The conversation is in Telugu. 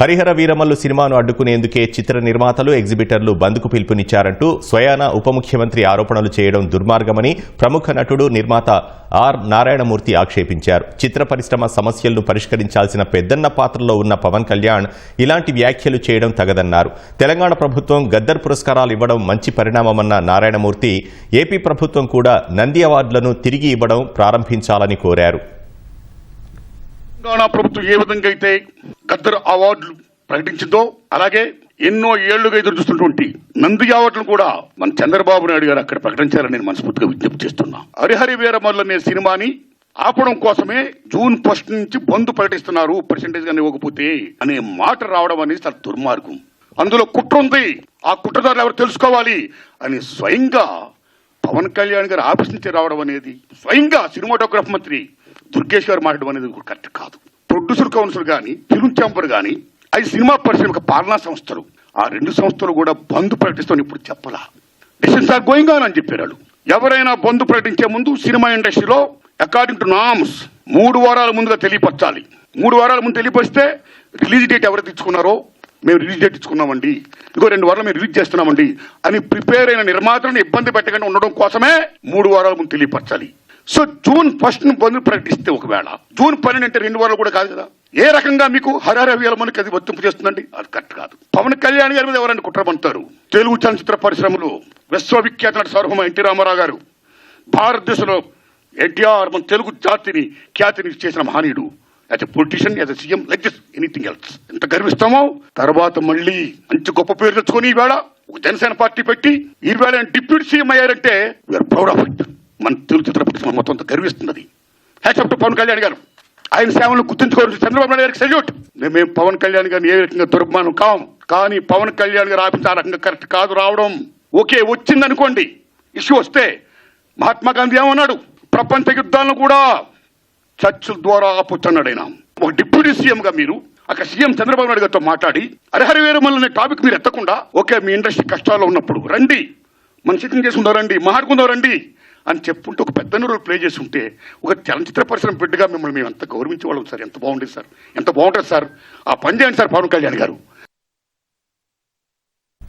హరిహర వీరమల్లు సినిమాను అడ్డుకునేందుకే చిత్ర నిర్మాతలు ఎగ్జిబిటర్లు బంద్కు పిలుపునిచ్చారంటూ స్వయాన ఉప ముఖ్యమంత్రి ఆరోపణలు చేయడం దుర్మార్గమని ప్రముఖ నటుడు నిర్మాత ఆర్. నారాయణమూర్తి ఆక్షేపించారు. చిత్ర పరిశ్రమ సమస్యలను పరిష్కరించాల్సిన పెద్దన్న పాత్రలో ఉన్న పవన్ కళ్యాణ్ ఇలాంటి వ్యాఖ్యలు చేయడం తగదన్నారు. తెలంగాణ ప్రభుత్వం గద్దర్ పురస్కారాలు ఇవ్వడం మంచి పరిణామమన్న నారాయణమూర్తి ఏపీ ప్రభుత్వం కూడా నంది అవార్డులను తిరిగి ఇవ్వడం ప్రారంభించాలని కోరారు. తెలంగాణ ప్రభుత్వం ఏ విధంగా అయితే గద్దర్ అవార్డులు ప్రకటించిందో అలాగే ఎన్నో ఏళ్ళుగా ఎదురు చూస్తున్నటువంటి నంది అవార్డులు కూడా మన చంద్రబాబు నాయుడు గారు అక్కడ ప్రకటించాలని నేను మనస్ఫూర్తిగా విజ్ఞప్తి చేస్తున్నా. హరిహరి వీరమల్ల అనే సినిమాని ఆపడం కోసమే జూన్ ఫస్ట్ నుంచి బంద్ ప్రకటిస్తున్నారు పర్సెంటేజ్ గానీ ఇవ్వకపోతే అనే మాట రావడం అనేది చాలా దుర్మార్గం. అందులో కుట్ర ఉంది. ఆ కుట్రదారులు ఎవరు తెలుసుకోవాలి అని స్వయంగా పవన్ కళ్యాణ్ గారు ఆఫీస్ నుంచి రావడం అనేది స్వయంగా సినిమాటోగ్రఫీ మంత్రి దుర్గేష్ గారు మాట్లాడడం అనేది కరెక్ట్ కాదు. ప్రొడ్యూసర్ కౌన్సిల్ కానీ ఫిల్మ్ ఛాంబర్ కానీ అది సినిమా పరిశ్రమ పాలనా సంస్థలు. ఆ రెండు సంస్థలు కూడా బంద్ ప్రకటిస్తాను ఇప్పుడు చెప్పలా. డిసిషన్స్ ఆర్ గోయింగ్ ఆన్ అని చెప్పారు వాళ్ళు. ఎవరైనా బంద్ ప్రకటించే ముందు సినిమా ఇండస్ట్రీలో అకార్డింగ్ టు నామ్స్ మూడు వారాల ముందుగా తెలియపరచాలి. మూడు వారాల ముందు తెలియపరిస్తే రిలీజ్ డేట్ ఎవరు తెచ్చుకున్నారో మేము రిలీజ్ డేట్ ఇచ్చుకున్నామండి ఇంకో రెండు వారాలు మేము రిలీజ్ చేస్తున్నామండి. అని ప్రిపేర్ అయిన నిర్మాతలను ఇబ్బంది పెట్టకుండా ఉండడం కోసమే మూడు వారాల ముందు తెలియపరచాలి. సో జూన్ ఫస్ట్ను ప్రకటిస్తే ఒకవేళ. జూన్ పన్నెండు అంటే రెండు వారాలు కూడా కాదు కదా. ఏ రకంగా మీకు హరహర మనకి అది వర్తింపు చేస్తుందండి? అది కరెక్ట్ కాదు. పవన్ కళ్యాణ్ గారి మీద ఎవరైనా కుట్రమంటారు తెలుగు చలనచిత్ర పరిశ్రమలో విశ్వవిఖ్యాత నట సార్వభౌమ ఎన్టీ రామారావు గారు భారతదేశంలో ఎన్టీఆర్ మన తెలుగు జాతిని ఖ్యాతిని చేసిన మహనీయుడు. As a politician as a CM like this anything else ఎంత గర్విస్తామో? తర్వాత మళ్ళీ మంచి గొప్ప పేరు తెచ్చుకొని ఈవేళ ఒక జనసేన పార్టీ పెట్టి ఈవేళ డిప్యూటీ సీఎం అయ్యారంటే వీఆర్ ప్రౌడ్ ఆఫ్ ఇట్ మన తెలుగు చిత్ర పరిశ్రమ మొత్తం అంతా గర్విస్తున్నది. Hats off to Pawan Kalyan garu. ఆయన సేవలను గుర్తుంచుకోవాల్సి చంద్రబాబు నాయుడు గారికి సెల్యూట్ మేము పవన్ కళ్యాణ్ గారిని ఏ రకంగా దుర్మానం కావం కానీ పవన్ కళ్యాణ్ గారు ఆఫీస్ ఆ రకంగా కరెక్ట్ కాదు రావడం. ఓకే వచ్చిందనుకోండి ఇష్యూ వస్తే మహాత్మా గాంధీ ఏమన్నాడు? ప్రపంచ యుద్ధాలను కూడా చర్చల ద్వారా ఆపొచ్చన్నాడు ఆయన ఒక డిప్యూటీ సీఎంగా మీరు అక్కడ సీఎం చంద్రబాబు నాయుడు గారితో మాట్లాడి హరిహరి వీరమల్ అనే టాపిక్ మీరు ఎత్తకుండా ఓకే మీ ఇండస్ట్రీ కష్టాల్లో ఉన్నప్పుడు రండి. మన సిద్ధం చేసుకుందాం రండి మాట్లాడుకుందాం రండి. అని చెప్పుంటే ఒక పెద్ద రోల్ ప్లే చేసి ఉంటే ఒక చలనచిత్ర పరిశ్రమ బిడ్డగా మిమ్మల్ని మేము ఎంత గౌరవించే వాళ్ళం సార్. ఎంత బాగుండేది సార్. ఎంత బాగుంటుంది సార్. ఆ పని చేయండి సార్ పవన్ కళ్యాణ్ గారు.